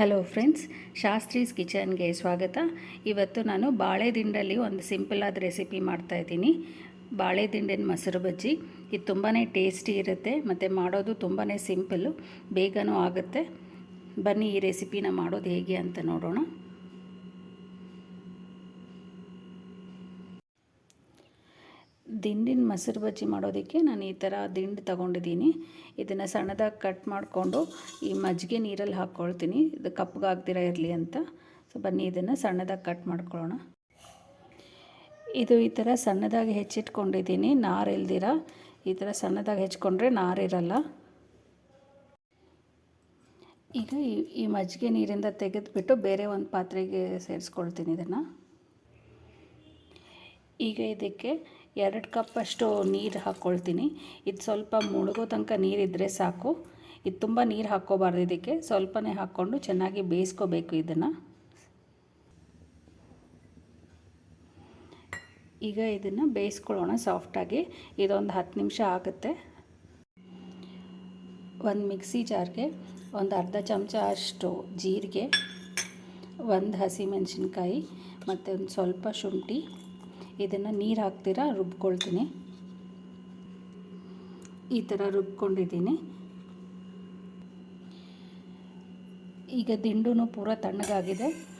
Hello friends Shastri's ಕಿಚನ್ಗೆ ಸ್ವಾಗತ. ಇವತ್ತು ನಾನು ಬಾಳೆ ದಿಂಡಲ್ಲಿ ಒಂದು ಸಿಂಪಲ್ ಆದ ರೆಸಿಪಿ ಮಾಡ್ತಾಯಿದ್ದೀನಿ ಬಾಳೆ ದಿಂಡಿನ ಮೊಸರು ಬಜ್ಜಿ. ಇದು ತುಂಬಾ ಟೇಸ್ಟಿ ಇರುತ್ತೆ, ಮತ್ತು ಮಾಡೋದು ತುಂಬಾ ಸಿಂಪಲ್ಲು ಬೇಗನೂ ಆಗುತ್ತೆ. ಬನ್ನಿ ಈ ರೆಸಿಪಿನ ಮಾಡೋದು ಹೇಗೆ ಅಂತ ನೋಡೋಣ. ದಿಂಡಿನ ಮೊಸರು ಬಜ್ಜಿ ಮಾಡೋದಕ್ಕೆ ನಾನು ಈ ಥರ ದಿಂಡು ತಗೊಂಡಿದ್ದೀನಿ. ಇದನ್ನು ಸಣ್ಣದಾಗಿ ಕಟ್ ಮಾಡಿಕೊಂಡು ಈ ಮಜ್ಜಿಗೆ ನೀರಲ್ಲಿ ಹಾಕ್ಕೊಳ್ತೀನಿ. ಇದು ಕಪ್ಪಗಾಗ್ದಿರ ಇರಲಿ ಅಂತ. ಸೊ ಬನ್ನಿ, ಇದನ್ನು ಸಣ್ಣದಾಗಿ ಕಟ್ ಮಾಡ್ಕೊಳ್ಳೋಣ. ಇದು ಈ ಥರ ಸಣ್ಣದಾಗಿ ಹೆಚ್ಚಿಟ್ಕೊಂಡಿದ್ದೀನಿ. ನಾರು ಇಲ್ದಿರ. ಈ ಥರ ಸಣ್ಣದಾಗಿ ಹೆಚ್ಕೊಂಡ್ರೆ ಇರಲ್ಲ. ಈಗ ಈ ಈ ಮಜ್ಜಿಗೆ ನೀರಿಂದ ತೆಗೆದುಬಿಟ್ಟು ಬೇರೆ ಒಂದು ಪಾತ್ರೆಗೆ ಸೇರಿಸ್ಕೊಳ್ತೀನಿ ಇದನ್ನು. ಈಗ ಇದಕ್ಕೆ ಎರಡು ಕಪ್ಪಷ್ಟು ನೀರು ಹಾಕ್ಕೊಳ್ತೀನಿ ಇದು ಸ್ವಲ್ಪ ಮುಳುಗೋ ತನಕ ನೀರಿದ್ದರೆ ಸಾಕು. ಇದು ತುಂಬ ನೀರು ಹಾಕ್ಕೋಬಾರ್ದು ಇದಕ್ಕೆ. ಸ್ವಲ್ಪನೇ ಹಾಕ್ಕೊಂಡು ಚೆನ್ನಾಗಿ ಬೇಯಿಸ್ಕೋಬೇಕು ಇದನ್ನು. ಈಗ ಇದನ್ನು ಬೇಯಿಸ್ಕೊಳ್ಳೋಣ ಸಾಫ್ಟಾಗಿ ಇದೊಂದು ಹತ್ತು ನಿಮಿಷ ಆಗುತ್ತೆ. ಒಂದು ಮಿಕ್ಸಿ ಜಾರ್ಗೆ ಒಂದು ಅರ್ಧ ಚಮಚ ಅಷ್ಟು ಜೀರಿಗೆ, ಒಂದು ಹಸಿಮೆಣಸಿನ್ಕಾಯಿ ಮತ್ತು ಒಂದು ಸ್ವಲ್ಪ ಶುಂಠಿ ಇದನ್ನು ನೀರು ಹಾಕ್ತೀರಾ? ರುಬ್ಕೊಳ್ತೀನಿ. ಈ ಥರ ರುಬ್ಕೊಂಡಿದ್ದೀನಿ. ಈಗ ದಿಂಡು ಪೂರ ತಣ್ಣಗಾಗಿದೆ.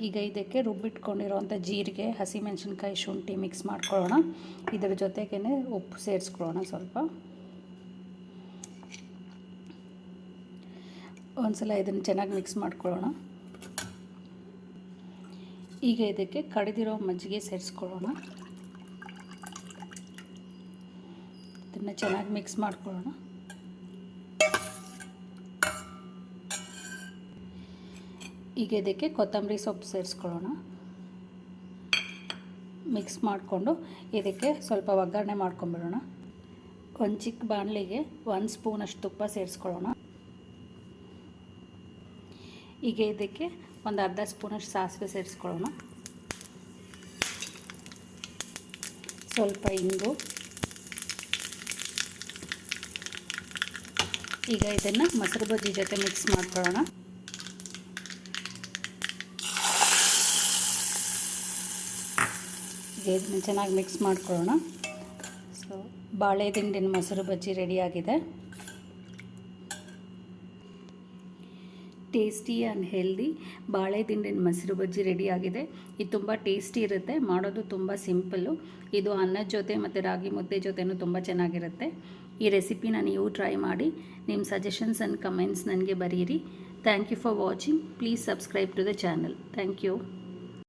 ಈಗ ಇದಕ್ಕೆ ರುಬ್ಬಿಟ್ಕೊಂಡಿರೋವಂಥ ಜೀರಿಗೆ, ಹಸಿಮೆಣಸಿನ್ಕಾಯಿ, ಶುಂಠಿ ಮಿಕ್ಸ್ ಮಾಡ್ಕೊಳ್ಳೋಣ. ಇದರ ಜೊತೆಗೇ ಉಪ್ಪು ಸೇರಿಸ್ಕೊಳ್ಳೋಣ ಸ್ವಲ್ಪ. ಒಂದು ಸಲ ಇದನ್ನು ಚೆನ್ನಾಗಿ ಮಿಕ್ಸ್ ಮಾಡ್ಕೊಳ್ಳೋಣ. ಈಗ ಇದಕ್ಕೆ ಕಡಿದಿರೋ ಮಜ್ಜಿಗೆ ಸೇರಿಸ್ಕೊಳ್ಳೋಣ. ಇದನ್ನು ಚೆನ್ನಾಗಿ ಮಿಕ್ಸ್ ಮಾಡ್ಕೊಳ್ಳೋಣ. ಈಗ ಇದಕ್ಕೆ ಕೊತ್ತಂಬರಿ ಸೊಪ್ಪು ಸೇರಿಸ್ಕೊಳ್ಳೋಣ. ಮಿಕ್ಸ್ ಮಾಡಿಕೊಂಡು ಇದಕ್ಕೆ ಸ್ವಲ್ಪ ಒಗ್ಗರಣೆ ಮಾಡ್ಕೊಂಬಿಡೋಣ. ಒಂದು ಚಿಕ್ಕ ಬಾಣಲಿಗೆ ಒಂದು ಸ್ಪೂನಷ್ಟು ತುಪ್ಪ ಸೇರಿಸ್ಕೊಳ್ಳೋಣ. ಈಗ ಇದಕ್ಕೆ ಒಂದು ಅರ್ಧ ಸ್ಪೂನಷ್ಟು ಸಾಸಿವೆ ಸೇರಿಸ್ಕೊಳ್ಳೋಣ. ಸ್ವಲ್ಪ ಇಂಗು. ಈಗ ಇದನ್ನು ಮೊಸರು ಬಜ್ಜಿ ಜೊತೆ ಮಿಕ್ಸ್ ಮಾಡ್ಕೊಳ್ಳೋಣ. ಈಗ ಇದನ್ನು ಚೆನ್ನಾಗಿ ಮಿಕ್ಸ್ ಮಾಡ್ಕೊಳ್ಳೋಣ. ಸೊ ಬಾಳೆ ದಿಂಡಿನ ಮೊಸರು ಬಜ್ಜಿ ರೆಡಿಯಾಗಿದೆ ಟೇಸ್ಟಿ ಆ್ಯಂಡ್ ಹೆಲ್ದಿ ಬಾಳೆ ದಿಂಡಿನ ಮೊಸರು ಬಜ್ಜಿ ರೆಡಿಯಾಗಿದೆ ಇದು ತುಂಬ ಟೇಸ್ಟಿ ಇರುತ್ತೆ. ಮಾಡೋದು ತುಂಬ ಸಿಂಪಲ್ಲು ಇದು ಅನ್ನದ ಜೊತೆ ಮತ್ತು ರಾಗಿ ಮುದ್ದೆ ಜೊತೆನೂ ತುಂಬ ಚೆನ್ನಾಗಿರುತ್ತೆ. ಈ ರೆಸಿಪಿನ ನೀವು ಟ್ರೈ ಮಾಡಿ ನಿಮ್ಮ ಸಜೆಷನ್ಸ್ ಆ್ಯಂಡ್ ಕಮೆಂಟ್ಸ್ ನನಗೆ ಬರೀರಿ. Thank you for watching please subscribe to the channel thank you